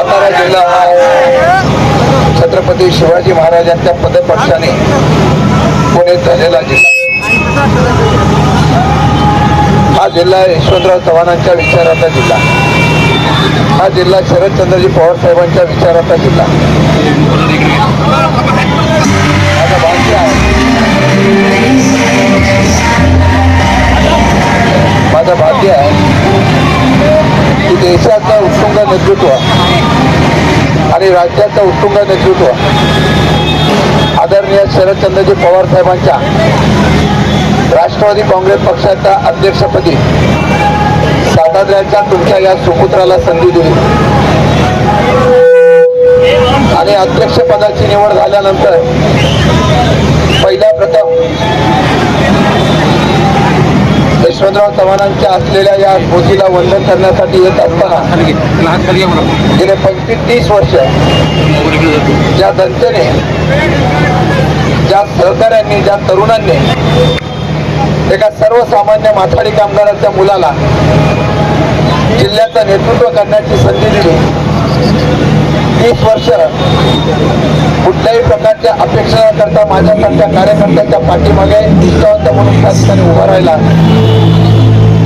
सातारा जिल्हा हा छत्रपती शिवाजी महाराजांच्या पदपक्षाने पुणे झालेला जिल्हा. हा जिल्हा यशवंतराव चव्हाणांच्या विचाराचा जिल्हा. हा जिल्हा शरदचंद्रजी पवार साहेबांच्या विचाराचा जिल्हा. माझा भाग्य आहे. माझा भाग्य आहे. देशाचं उत्तुंग नेतृत्व. आणि राज्याचं उत्तुंग नेतृत्व. आदरणीय शरदचंद्रजी पवार साहेबांच्या राष्ट्रवादी काँग्रेस पक्षाच्या अध्यक्षपदी साताऱ्याच्या तुमच्या या सुपुत्राला संधी दिली. आणि अध्यक्षपदाची निवड झाल्यानंतर पहिल्या प्रथम यशवंतराव चव्हाणांच्या असलेल्या या स्मृतीला वंदन करण्यासाठी येत असताना गेले पंचवीस तीस वर्ष ज्या जनतेने ज्या सहकाऱ्यांनी ज्या तरुणांनी एका सर्वसामान्य माथाडी कामगाराच्या मुलाला जिल्ह्याचं नेतृत्व करण्याची संधी दिली. तीस वर्ष कुठल्याही प्रकारच्या अपेक्षा न करता माझ्यासारख्या कार्यकर्त्याच्या पाठीमागे निष्ठावंत म्हणून त्या ठिकाणी उभा राहिला.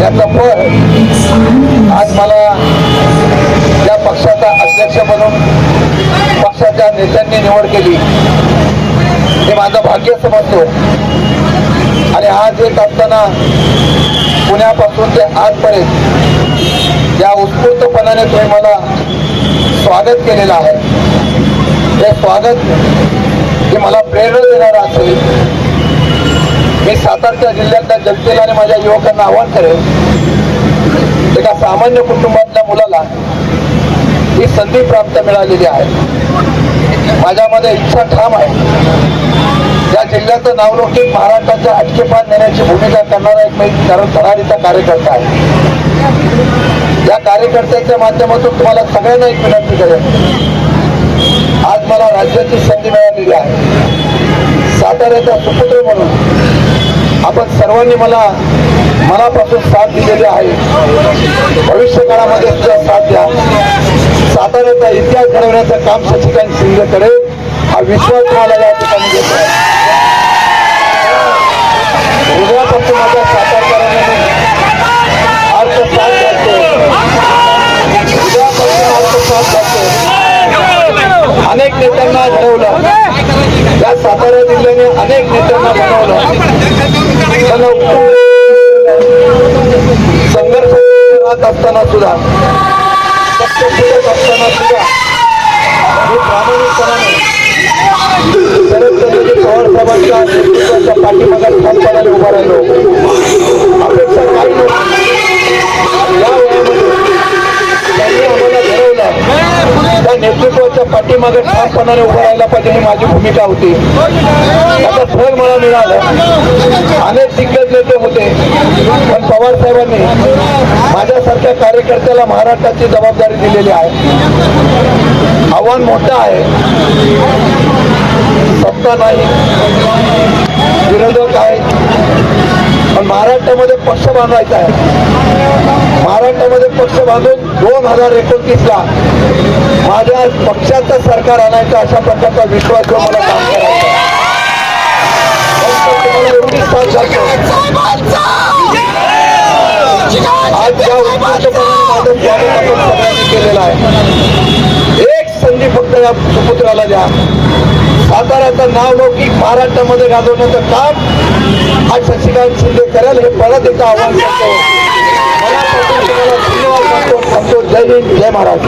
याचं फळ आज मला या पक्षाचा अध्यक्ष म्हणून पक्षाच्या नेत्यांनी निवड केली. हे माझं भाग्य समजतो. आणि आज येत असताना पुण्यापासून ते आजपर्यंत या उत्स्फूर्तपणाने तुम्ही मला स्वागत केलेलं आहे. हे स्वागत हे मला प्रेरणा देणारं असेल मी सातारच्या जिल्ह्यातल्या जनतेला आणि माझ्या युवकांना आवाहन करेन एका सामान्य कुटुंबातल्या मुलाला ही संधी प्राप्त मिळालेली आहे. माझ्यामध्ये इच्छा ठाम आहे. या जिल्ह्याचं नावलौकिक महाराष्ट्राच्या अटकेपात नेण्याची भूमिका करणारा एक मी कारण कार्यकर्ता आहे. कार्यकर्त्यांच्या माध्यमातून तुम्हाला सगळ्यांना एक विनंती करेल आज मला राज्याची संधी मिळालेली आहे. साताऱ्याचा सुपुत्र म्हणून आपण सर्वांनी मला मनापासून साथ दिलेली आहे. भविष्य काळामध्ये सुद्धा साथ द्या. साताऱ्याचा इतिहास घडवण्याचं काम शशिकांत शिंदे करेल हा विश्वास मला या ठिकाणी देतो आहे हृदयापासून माझ्या सातारकरांनी अर्थ साथ द्यायचे हृदयापासून अर्थ साथ द्यायचे अनेक नेत्यांना घडवलं या सातारा जिल्ह्याने अनेक नेत्यांना बनवलं त्यांना उत्तुंग संघर्ष राहत असताना सुद्धा सत्य फिरत असताना सुद्धा ठामपणाने उभं राहायला पाहिजे ही माझी भूमिका होती. आता फळ मला मिळालं. अनेक दिग्गज नेते होते. पण पवार साहेबांनी माझ्यासारख्या कार्यकर्त्याला महाराष्ट्राची जबाबदारी दिलेली आहे. आव्हान मोठं आहे. सत्ता नाही. विरोधक आहे पण महाराष्ट्रामध्ये पक्ष बांधायचा आहे. महाराष्ट्रामध्ये पक्ष बांधून दोन हजार एकोणतीसला माझ्या पक्षाचं सरकार आणायचं अशा प्रकारचा विश्वास मला काम करायचा आज ज्या उत्कृष्टपणाने माझं स्वागत आपण सगळ्यांनी केलेलं आहे. एक संधी फक्त या सुपुत्राला द्या. साताऱ्याचं नाव लौकिक महाराष्ट्रामध्ये गाजवण्याचं काम विधान शिंदे करेल हे परत एकदा आव्हान करतो. मनापासून धन्यवाद सांगतो जय हिंद. जय महाराज